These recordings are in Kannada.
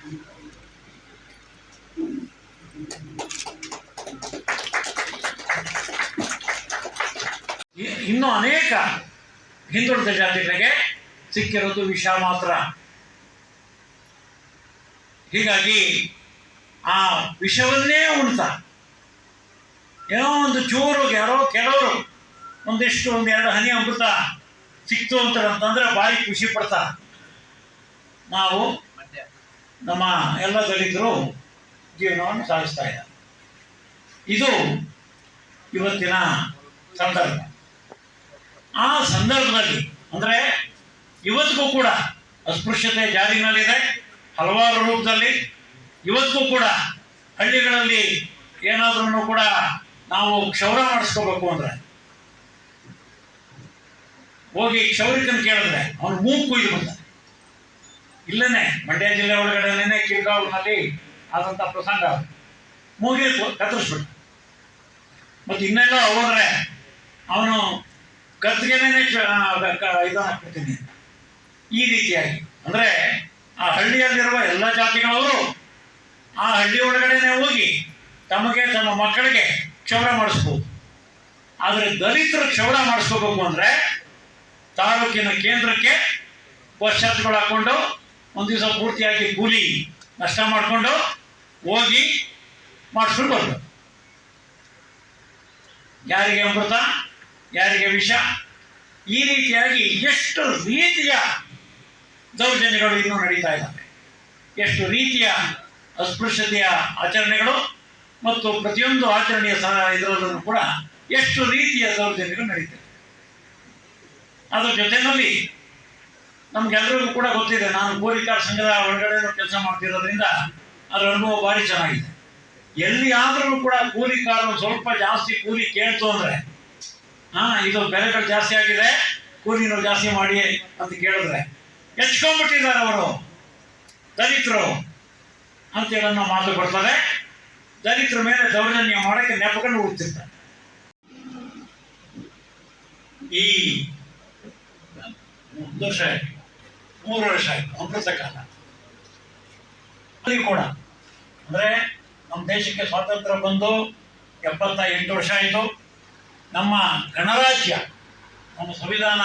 ಇನ್ನು ಅನೇಕ ಹಿಂದುಳಿದ ಜಾತಿಗಳಿಗೆ ಸಿಕ್ಕಿರೋದು ವಿಷ ಮಾತ್ರ. ಹೀಗಾಗಿ ಆ ವಿಷವನ್ನೇ ಉಣ್ತ. ಏನೋ ಒಂದು ಚೂರು, ಯಾರೋ ಕೆಲವರು ಒಂದಿಷ್ಟು ಒಂದೆರಡು ಹನಿ ಅಮೃತ ಸಿಕ್ತು ಅಂತಂದ್ರೆ ಬಾರಿ ಖುಷಿ ಪಡ್ತಾ. ನಾವು ನಮ್ಮ ಎಲ್ಲ ದಲಿತರು ಜೀವನವನ್ನು ಸಾಗಿಸ್ತಾ ಇದ್ದಾರೆ. ಇದು ಇವತ್ತಿನ ಸಂದರ್ಭ. ಆ ಸಂದರ್ಭದಲ್ಲಿ ಅಂದರೆ ಇವತ್ತಿಗೂ ಕೂಡ ಅಸ್ಪೃಶ್ಯತೆ ಜಾರಿನಲ್ಲಿದೆ. ಹಲವಾರು ರೂಪದಲ್ಲಿ ಇವತ್ತಿಗೂ ಕೂಡ ಹಳ್ಳಿಗಳಲ್ಲಿ ಏನಾದ್ರೂ ಕೂಡ ನಾವು ಕ್ಷೌರ ಮಾಡಿಸ್ಕೋಬೇಕು ಅಂದರೆ. ಹೋಗಿ ಕ್ಷೌರಿಕನ ಕೇಳಿದ್ರೆ ಅವನು ಮೂಗು ಕುಯ್ದು ಬಂದ. ಇಲ್ಲನೇ, ಮಂಡ್ಯ ಜಿಲ್ಲೆ ಒಳಗಡೆನೇ ಕಿರ್ಗಾವ್ನಲ್ಲಿ ಆದಂಥ ಪ್ರಸಂಗ. ಮುಗಿಯಿತು ಕತ್ತರಿಸ್ಬಿಟ್ಟು ಮತ್ತು ಇನ್ನೆಲ್ಲ ಹೋದ್ರೆ ಅವನು ಕತ್ತಿಗೆನೇ ಇದನ್ನ ಹಾಕ್ಬಿಡ್ತೀನಿ. ಈ ರೀತಿಯಾಗಿ. ಅಂದರೆ ಆ ಹಳ್ಳಿಯಲ್ಲಿರುವ ಎಲ್ಲ ಜಾತಿಗಳವರು ಆ ಹಳ್ಳಿ ಒಳಗಡೆನೆ ಹೋಗಿ ತಮಗೆ ತಮ್ಮ ಮಕ್ಕಳಿಗೆ ಕ್ಷೌರ ಮಾಡಿಸ್ಬೋದು. ಆದರೆ ದಲಿತರು ಕ್ಷೌರ ಮಾಡಿಸ್ಕೋಬೇಕು ಅಂದರೆ ತಾಲೂಕಿನ ಕೇಂದ್ರಕ್ಕೆ ವರ್ಷಗಳು ಹಾಕ್ಕೊಂಡು ಒಂದು ದಿವಸ ಪೂರ್ತಿಯಾಗಿ ಕೂಲಿ ನಷ್ಟ ಮಾಡಿಕೊಂಡು ಹೋಗಿ ಮಾಡಿಸ್ಕೊಂಡು ಬರ್ಬೇಕು ಯಾರಿಗೆ ಅಮೃತ, ಯಾರಿಗೆ ವಿಷ? ಈ ರೀತಿಯಾಗಿ ಎಷ್ಟು ರೀತಿಯ ದೌರ್ಜನ್ಯಗಳು ಇನ್ನೂ ನಡೀತಾ ಇದ್ದಾವೆ ಎಷ್ಟು ರೀತಿಯ ಅಸ್ಪೃಶ್ಯತೆಯ ಆಚರಣೆಗಳು ಮತ್ತು ಪ್ರತಿಯೊಂದು ಆಚರಣೆಯ ಸಹ ಇದರಲ್ಲೂ ಕೂಡ ಎಷ್ಟು ರೀತಿಯ ದೌರ್ಜನ್ಯಗಳು ನಡೀತವೆ ಅದರ ಜೊತೆಯಲ್ಲಿ ನಮ್ಗೆಲ್ಲರಿಗೂ ಕೂಡ ಗೊತ್ತಿದೆ, ನಾನು ಕೋರಿಕಾ ಸಂಘದ ಒಳಗಡೆ ಕೆಲಸ ಮಾಡ್ತಿರೋದ್ರಿಂದ ಅದರ ಅನುಭವ ಭಾರಿ ಚೆನ್ನಾಗಿದೆ. ಎಲ್ಲಿ ಆದ್ರೂ ಕೂಡ ಕೂಲಿಕಾರರು ಸ್ವಲ್ಪ ಜಾಸ್ತಿ ಕೂಲಿ ಕೇಳ್ತು ಅಂದ್ರೆ, ಹಾ, ಇದು ಬೆಲೆಗಳು ಜಾಸ್ತಿ ಆಗಿದೆ ಕೂಲಿನೂ ಜಾಸ್ತಿ ಮಾಡಿ ಅಂತ ಕೇಳಿದ್ರೆ ಹೆಚ್ಕೊಂಡ್ಬಿಟ್ಟಿದ್ದಾರೆ ಅವರು. ದಲಿತರು ಅಂತೇಳಿ ಅನ್ನೋ ಮಾತು ಬರ್ತದೆ. ದಲಿತರ ಮೇಲೆ ದೌರ್ಜನ್ಯ ಮಾಡಕ್ಕೆ ನೆಪಕೊಂಡು ಹುಡ್ತಿರ್ತಾರೆ ಈ ಸಂತೋಷ ಮೂರು ವರ್ಷ ಆಯ್ತು ಅಮೃತ ಕಾಲ. ಕೂಡ. ಅಂದ್ರೆ ನಮ್ಮ ದೇಶಕ್ಕೆ ಸ್ವಾತಂತ್ರ್ಯ ಬಂದು ಎಪ್ಪತ್ತ ಎಂಟು ವರ್ಷ ಆಯಿತು. ನಮ್ಮ ಗಣರಾಜ್ಯ, ನಮ್ಮ ಸಂವಿಧಾನ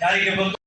ಜಾರಿಗೆ ಬಂದು